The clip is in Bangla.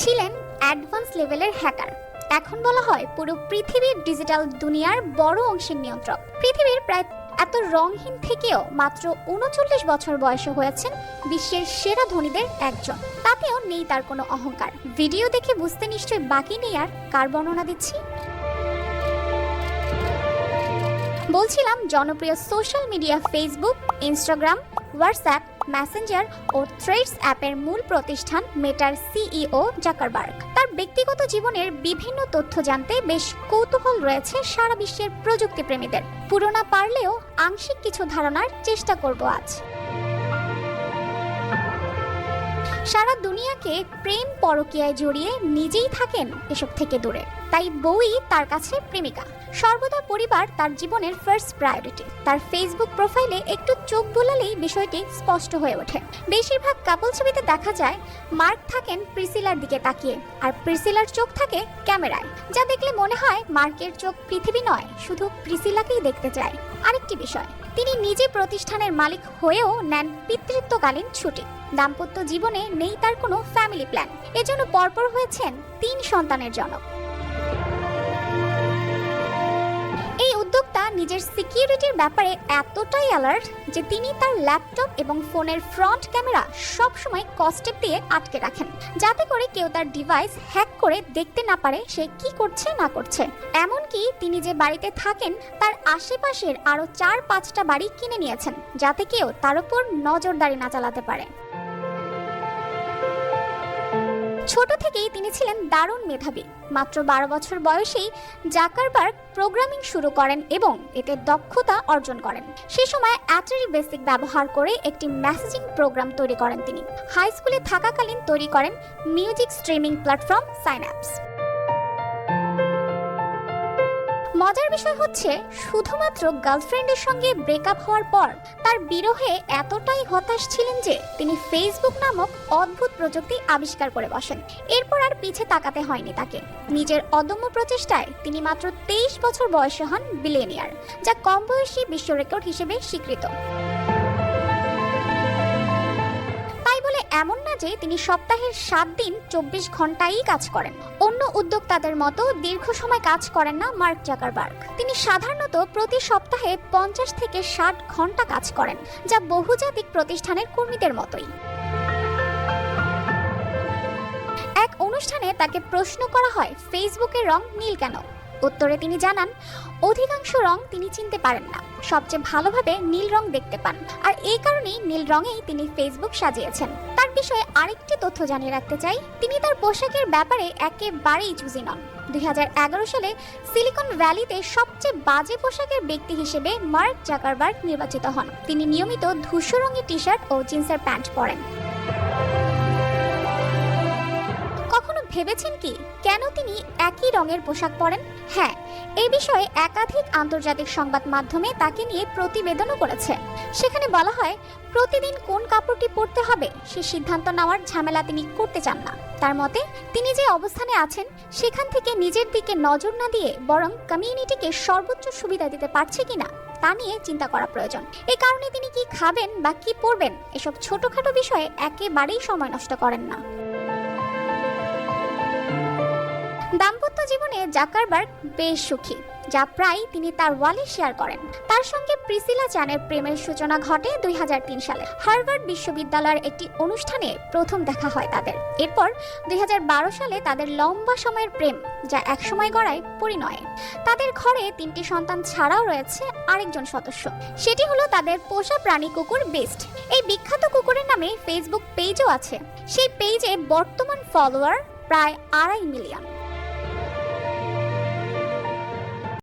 ছিলেন অ্যাডভান্স লেভেলের হ্যাকার। এখন বলা হয় পুরো পৃথিবীর ডিজিটাল দুনিয়ার বড় অংশের নিয়ন্ত্রক। পৃথিবীর প্রায় এত রংহীন থেকেও মাত্র উনচল্লিশ বছর বয়সে হয়েছেন বিশ্বের সেরা ধনীদের একজন। তাতেও নেই তার কোনো অহংকার। ভিডিও দেখে বুঝতে নিশ্চয়ই বাকি নেই আর কার বর্ণনা দিচ্ছি? বলছিলাম জনপ্রিয় social media Facebook, Instagram WhatsApp, Messenger ও থ্রেডস অ্যাপের মূল প্রতিষ্ঠান মেটার সিইও জাকারবার্গ। তার ব্যক্তিগত জীবনের বিভিন্ন তথ্য জানতে বেশ কৌতূহল রয়েছে সারা বিশ্বের প্রযুক্তিপ্রেমীদের। পুরোনা পারলেও আংশিক কিছু ধারণার চেষ্টা করব আজ। সারা দুনিয়াকে প্রেম পরকীয়ায় জড়িয়ে নিজেই থাকেন এসব থেকে দূরে। তাই বউই তার কাছে প্রেমিকা। সর্বদা পরিবার তার জীবনের ফার্স্ট প্রায়োরিটি তার ফেসবুক প্রোফাইলে একটু চোখ বোলালেই বিষয়টি স্পষ্ট হয়ে ওঠে। বেশিরভাগ কাপল ছবিতে দেখা যায়, মার্ক থাকেন প্রিসিলার দিকে তাকিয়ে, আর প্রিসিলার চোখ থাকে ক্যামেরায়। যা দেখলে মনে হয় মার্কের চোখ পৃথিবী নয়, শুধু প্রিসিলাকেই দেখতে চায়। আরেকটি বিষয়। তিনি নিজে প্রতিষ্ঠানের মালিক হয়েও নেন পিতৃত্বকালীন ছুটি। দাম্পত্য জীবনে নেই তার কোনো ফ্যামিলি প্ল্যান এজন্য পরপর হয়েছেন তিন সন্তানের জনক। নিজের সিকিউরিটির ব্যাপারে এতটাই অ্যালার্ট যে তিনি তার ল্যাপটপ এবং ফোনের ফ্রন্ট ক্যামেরা সবসময় কস্টেপ দিয়ে আটকে রাখেন। যাতে করে কেউ তার ডিভাইস হ্যাক করে দেখতে না পারে সে কি করছে, না করছে। এমনকি তিনি যে বাড়িতে থাকেন, তার আশেপাশের আরও চার পাঁচটা বাড়ি কিনে নিয়েছেন, যাতে কেউ তার উপর নজরদারি না চালাতে পারে। ছোট থেকেই তিনি ছিলেন দারুণ মেধাবী। মাত্র বারো বছর বয়সেই জাকারবার্গ প্রোগ্রামিং শুরু করেন এবং এতে দক্ষতা অর্জন করেন। সে সময় অ্যাটারি বেসিক ব্যবহার করে একটি মেসেজিং প্রোগ্রাম তৈরি করেন তিনি। হাই স্কুলে থাকাকালীন তৈরি করেন মিউজিক স্ট্রিমিং প্ল্যাটফর্ম সাইনঅ্যাপস মজার বিষয় হচ্ছে, শুধুমাত্র গার্লফ্রেন্ডের সঙ্গে ব্রেকআপ হওয়ার পর তার বিরহে এতটাই হতাশ ছিলেন যে তিনি ফেসবুক নামক অদ্ভুত প্রযুক্তি আবিষ্কার করে বসেন। এরপর আর পিছে তাকাতে হয়নি তাকে। নিজের অদম্য প্রচেষ্টায় তিনি মাত্র তেইশ বছর বয়সে হন বিলেনিয়ার যা কম বয়সী বিশ্ব রেকর্ড হিসেবে স্বীকৃত। তাই বলে এমন যে তিনি সপ্তাহের সাত দিন চব্বিশ ঘন্টাই কাজ করেন। অন্য উদ্যোক্তাদের মতো দীর্ঘ সময় কাজ করেন না মার্ক জাকারবার্গ। তিনি সাধারণত প্রতি সপ্তাহে পঞ্চাশ থেকে ষাট ঘণ্টা কাজ করেন, যা বহুজাতিক প্রতিষ্ঠানের কর্মীদের মতোই। এক অনুষ্ঠানে তাকে প্রশ্ন করা হয়, ফেসবুকের রং নীল কেন? উত্তরে তিনি জানান, অধিকাংশ রং তিনি চিনতে পারেন না। সবচেয়ে ভালোভাবে নীল রং দেখতে পান। আর এই কারণেই নীল রঙেই তিনি ফেসবুক সাজিয়েছেন। তার বিষয়ে আরেকটি তথ্য জানিয়ে রাখতে চাই। তিনি তার পোশাকের ব্যাপারে একেবারেই চুজি নন। দুই হাজার এগারো সালে সিলিকন ভ্যালিতে সবচেয়ে বাজে পোশাকের ব্যক্তি হিসেবে মার্ক জাকারবার্গ নির্বাচিত হন। তিনি নিয়মিত ধূসর রঙের টি শার্ট ও জিন্সের প্যান্ট পরেন। ভেবেছেন কি? কেন তিনি একই রঙের পোশাক পরেন? হ্যাঁ এ বিষয়ে একাধিক আন্তর্জাতিক সংবাদ মাধ্যমে তাকে নিয়ে প্রতিবেদনও করেছে। সেখানে বলা হয়, প্রতিদিন কোন কাপড়টি পরতে হবে সে সিদ্ধান্ত নেওয়ার ঝামেলা তিনি করতে চান না। তার মতে, তিনি যে অবস্থানে আছেন, সেখান থেকে নিজের দিকে নজর না দিয়ে বরং কমিউনিটিকে সর্বোচ্চ সুবিধা দিতে পারছে কিনা, তা নিয়ে চিন্তা করা প্রয়োজন। এ কারণে তিনি কি খাবেন বা কি পরবেন, এসব ছোটখাটো বিষয়ে একেবারেই সময় নষ্ট করেন না। দাম্পত্য জীবনে জাকারবার্গ বেশ সুখী, যা প্রায় তিনি তার ওয়ালে শেয়ার করেন। তার সঙ্গে প্রিসিলা চ্যানের প্রেমের সূচনা ঘটে দু হাজার তিন সালে। হার্ভার্ড বিশ্ববিদ্যালয়ের একটি অনুষ্ঠানে প্রথম দেখা হয় তাদের। এরপর দুই হাজার বারো সালে তাদের লম্বা সময়ের প্রেম, যা একসময় গড়ায় পরিণয়ে। তাদের ঘরে তিনটি সন্তান ছাড়াও রয়েছে আরেকজন সদস্য। সেটি হলো তাদের পোষা প্রাণী কুকুর বেস্ট। এই বিখ্যাত কুকুরের নামে ফেসবুক পেজও আছে। সেই পেজে বর্তমান ফলোয়ার প্রায় আড়াই মিলিয়ন